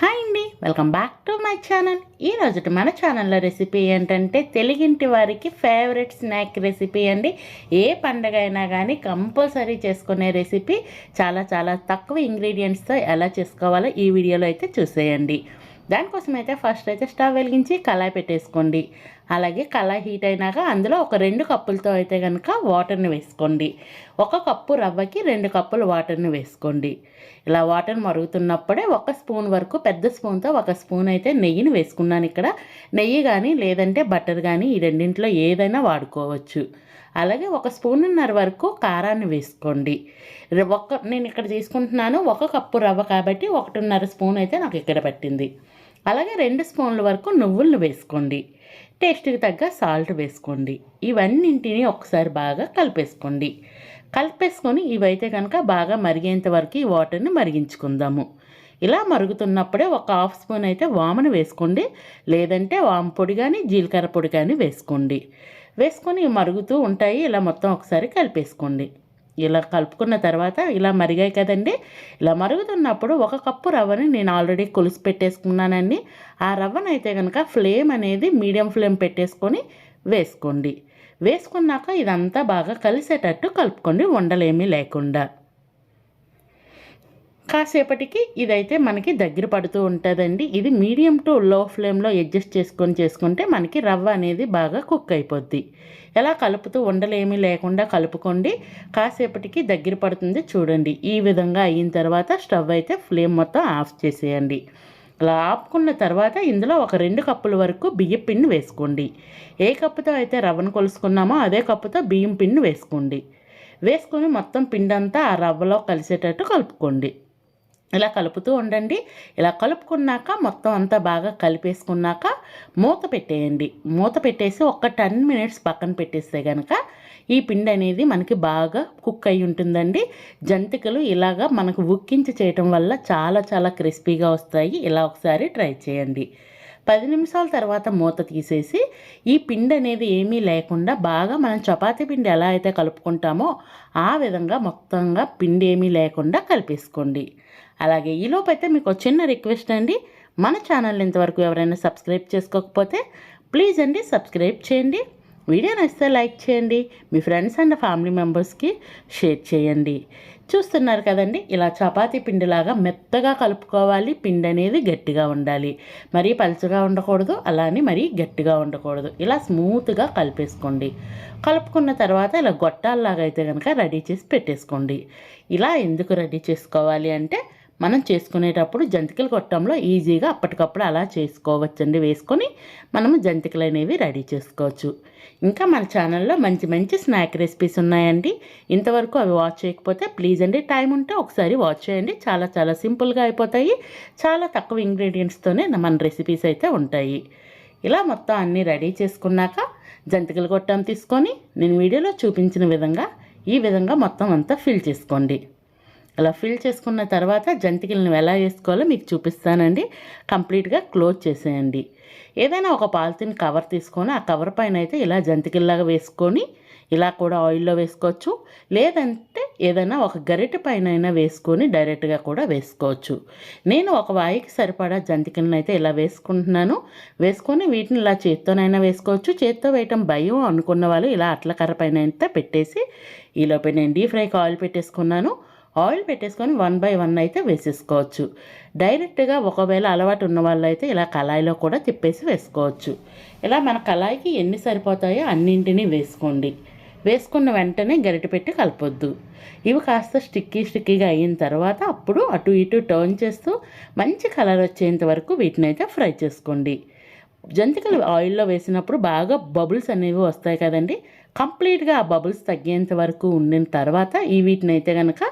Hi అండి welcome back to my channel. ఈ రోజు మన ఛానల్లో రెసిపీ ఏంటంటే తెలుగింటి వారికి ఫేవరెట్ స్నాక్ రెసిపీ అండి. ఏ పండగ అయినా కానీ కంపల్సరీ చేసుకునే రెసిపీ. చాలా చాలా తక్కువ ఇంగ్రీడియంట్స్తో ఎలా చేసుకోవాలో ఈ వీడియోలో అయితే చూసేయండి. దానికోసం అయితే ఫస్ట్ అయితే స్టవ్ వెలిగించి కళాయి పెట్టేసుకోండి. అలాగే కళాయి హీట్ అయినాక అందులో ఒక రెండు కప్పులతో అయితే కనుక వాటర్ని వేసుకోండి. ఒక కప్పు రవ్వకి రెండు కప్పులు వాటర్ని వేసుకోండి. ఇలా వాటర్ మరుగుతున్నప్పుడే ఒక స్పూన్ వరకు పెద్ద స్పూన్తో ఒక స్పూన్ అయితే నెయ్యిని వేసుకున్నాను ఇక్కడ. నెయ్యి కానీ లేదంటే బటర్ కానీ ఈ రెండింటిలో ఏదైనా వాడుకోవచ్చు. అలాగే ఒక స్పూన్నర వరకు కారాన్ని వేసుకోండి. ఒక్క నేను ఇక్కడ తీసుకుంటున్నాను ఒక కప్పు రవ్వ కాబట్టి ఒకటిన్నర స్పూన్ అయితే నాకు ఇక్కడ పట్టింది. అలాగే రెండు స్పూన్ల వరకు నువ్వులను వేసుకోండి. టేస్ట్కి తగ్గ సాల్ట్ వేసుకోండి. ఇవన్నింటినీ ఒకసారి బాగా కలిపేసుకోండి. కలిపేసుకొని ఇవైతే కనుక బాగా మరిగేంత వరకు ఈ వాటర్ని మరిగించుకుందాము. ఇలా మరుగుతున్నప్పుడే ఒక హాఫ్ స్పూన్ అయితే వామును వేసుకోండి. లేదంటే వాము పొడి కానీ జీలకర్ర పొడి కానీ వేసుకోండి. వేసుకొని మరుగుతూ ఉంటాయి. ఇలా మొత్తం ఒకసారి కలిపేసుకోండి. ఇలా కలుపుకున్న తర్వాత ఇలా మరిగాయి కదండి. ఇలా మరుగుతున్నప్పుడు ఒక కప్పు రవ్వని నేను ఆల్రెడీ కొలిసి పెట్టేసుకున్నానండి. ఆ రవ్వను అయితే కనుక ఫ్లేమ్ అనేది మీడియం ఫ్లేమ్ పెట్టేసుకొని వేసుకోండి. వేసుకున్నాక ఇదంతా బాగా కలిసేటట్టు కలుపుకోండి ఉండలేమీ లేకుండా. కాసేపటికి ఇదైతే మనకి దగ్గర పడుతూ ఉంటుందండి. ఇది మీడియం టు లో ఫ్లేమ్లో అడ్జస్ట్ చేసుకొని చేసుకుంటే మనకి రవ్వ అనేది బాగా కుక్ అయిపోద్ది. ఎలా కలుపుతూ ఉండలేమీ లేకుండా కలుపుకోండి. కాసేపటికి దగ్గర పడుతుంది చూడండి. ఈ విధంగా అయిన తర్వాత స్టవ్ అయితే ఫ్లేమ్ మొత్తం ఆఫ్ చేసేయండి. అలా ఆపుకున్న తర్వాత ఇందులో ఒక రెండు కప్పుల వరకు బియ్యం పిండి వేసుకోండి. ఏ కప్పుతో అయితే రవ్వను కొలుసుకున్నామో అదే కప్పుతో బియ్యం పిండి వేసుకోండి. వేసుకొని మొత్తం పిండి అంతా ఆ రవ్వలో కలిసేటట్టు కలుపుకోండి. ఇలా కలుపుతూ ఉండండి. ఇలా కలుపుకున్నాక మొత్తం అంతా బాగా కలిపేసుకున్నాక మూత పెట్టేయండి. మూత పెట్టేసి ఒక టెన్ మినిట్స్ పక్కన పెట్టేస్తే కనుక ఈ పిండి అనేది మనకి బాగా కుక్ అయి ఉంటుందండి. జంతికలు ఇలాగా మనకు ఉక్కించి చేయటం వల్ల చాలా చాలా క్రిస్పీగా వస్తాయి. ఇలా ఒకసారి ట్రై చేయండి. పది నిమిషాల తర్వాత మూత తీసేసి ఈ పిండి అనేది ఏమీ లేకుండా బాగా మనం చపాతీ పిండి ఎలా అయితే కలుపుకుంటామో ఆ విధంగా మొత్తంగా పిండి ఏమీ లేకుండా కలిపేసుకోండి. అలాగే ఈలోపు అయితే మీకు చిన్న రిక్వెస్ట్ అండి. మన ఛానల్ ఇంతవరకు ఎవరైనా సబ్స్క్రైబ్ చేసుకోకపోతే ప్లీజ్ అండి సబ్స్క్రైబ్ చేయండి. వీడియో నచ్చితే లైక్ చేయండి. మీ ఫ్రెండ్స్ అండ్ ఫ్యామిలీ మెంబర్స్కి షేర్ చేయండి. చూస్తున్నారు కదండి ఇలా చపాతీ పిండిలాగా మెత్తగా కలుపుకోవాలి. పిండి అనేది గట్టిగా ఉండాలి. మరీ పలుచగా ఉండకూడదు అలానే మరీ గట్టిగా ఉండకూడదు. ఇలా స్మూత్గా కలిపేసుకోండి. కలుపుకున్న తర్వాత ఇలా గొట్టాల్లాగా అయితే కనుక రెడీ చేసి పెట్టేసుకోండి. ఇలా ఎందుకు రెడీ చేసుకోవాలి అంటే మనం చేసుకునేటప్పుడు జంతికలు కొట్టంలో ఈజీగా అప్పటికప్పుడు అలా చేసుకోవచ్చండి. వేసుకొని మనము జంతికలు అనేవి రెడీ చేసుకోవచ్చు. ఇంకా మన ఛానల్లో మంచి మంచి స్నాక్ రెసిపీస్ ఉన్నాయండి. ఇంతవరకు అవి వాచ్ చేయకపోతే ప్లీజ్ అండి టైం ఉంటే ఒకసారి వాచ్ చేయండి. చాలా చాలా సింపుల్గా అయిపోతాయి. చాలా తక్కువ ఇంగ్రీడియంట్స్తోనే మన రెసిపీస్ అయితే ఉంటాయి. ఇలా మొత్తం అన్నీ రెడీ చేసుకున్నాక జంతికలు కొట్టం తీసుకొని నేను వీడియోలో చూపించిన విధంగా ఈ విధంగా మొత్తం అంతా ఫిల్ చేసుకోండి. అలా ఫిల్ చేసుకున్న తర్వాత జంతికలను ఎలా వేసుకోవాలో మీకు చూపిస్తానండి. కంప్లీట్గా క్లోజ్ చేసేయండి. ఏదైనా ఒక పాలిథిన్ కవర్ తీసుకొని ఆ కవర్ పైన అయితే ఇలా జంతికల్లాగా వేసుకొని ఇలా కూడా ఆయిల్లో వేసుకోవచ్చు. లేదంటే ఏదైనా ఒక గరిటె పైన అయినా వేసుకొని డైరెక్ట్గా కూడా వేసుకోవచ్చు. నేను ఒక వాయికి సరిపడా జంతికలను అయితే ఇలా వేసుకుంటున్నాను. వేసుకొని వీటిని ఇలా చేత్తోనైనా వేసుకోవచ్చు. చేత్తో వేయటం భయం అనుకున్న వాళ్ళు ఇలా అట్ల కర్ర పైన అయితే పెట్టేసి ఈలోపే నేను డీప్ ఫ్రైకి ఆయిల్ పెట్టేసుకున్నాను. ఆయిల్ పెట్టేసుకొని వన్ బై వన్ అయితే వేసేసుకోవచ్చు. డైరెక్ట్గా ఒకవేళ అలవాటు ఉన్న వాళ్ళైతే ఇలా కళాయిలో కూడా తిప్పేసి వేసుకోవచ్చు. ఇలా మన కళాయికి ఎన్ని సరిపోతాయో అన్నింటినీ వేసుకోండి. వేసుకున్న వెంటనే గరిటె పెట్టి కలపొద్దు. ఇవి కాస్త స్టిక్కీ స్టిక్కీగా అయిన తర్వాత అప్పుడు అటు ఇటు టర్న్ చేస్తూ మంచి కలర్ వచ్చేంత వరకు వీటిని అయితే ఫ్రై చేసుకోండి. జంతికలు ఆయిల్లో వేసినప్పుడు బాగా బబుల్స్ అనేవి వస్తాయి కదండి కంప్లీట్గా ఆ బబుల్స్ తగ్గేంత వరకు ఉండిన తర్వాత ఈ వీటిని అయితే కనుక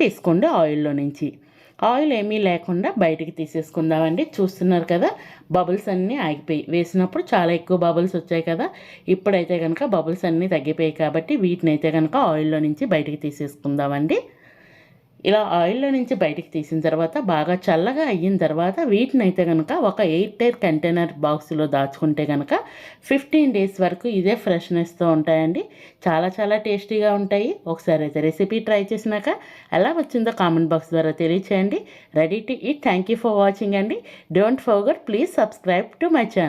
తీసుకోండి ఆయిల్లో నుంచి. ఆయిల్ ఏమీ లేకుండా బయటికి తీసేసుకుందామండి. చూస్తున్నారు కదా బబుల్స్ అన్నీ ఆగిపోయి. వేసినప్పుడు చాలా ఎక్కువ బబుల్స్ వచ్చాయి కదా ఇప్పుడైతే కనుక బబుల్స్ అన్నీ తగ్గిపోయాయి కాబట్టి వీటిని అయితే కనుక ఆయిల్లో నుంచి బయటికి తీసేసుకుందామండి. ఇలా ఆయిల్లో నుంచి బయటికి తీసిన తర్వాత బాగా చల్లగా అయిన తర్వాత వీటిని అయితే కనుక ఒక ఎయిట్ టైర్ కంటైనర్ బాక్స్లో దాచుకుంటే కనుక ఫిఫ్టీన్ డేస్ వరకు ఇదే ఫ్రెష్నెస్తో ఉంటాయండి. చాలా చాలా టేస్టీగా ఉంటాయి. ఒకసారి అయితే రెసిపీ ట్రై చేసినాక ఎలా వచ్చిందో కామెంట్ బాక్స్ ద్వారా తెలియచేయండి. Ready to eat. Thank you for watching అండి. Don't forget. Please subscribe to my channel.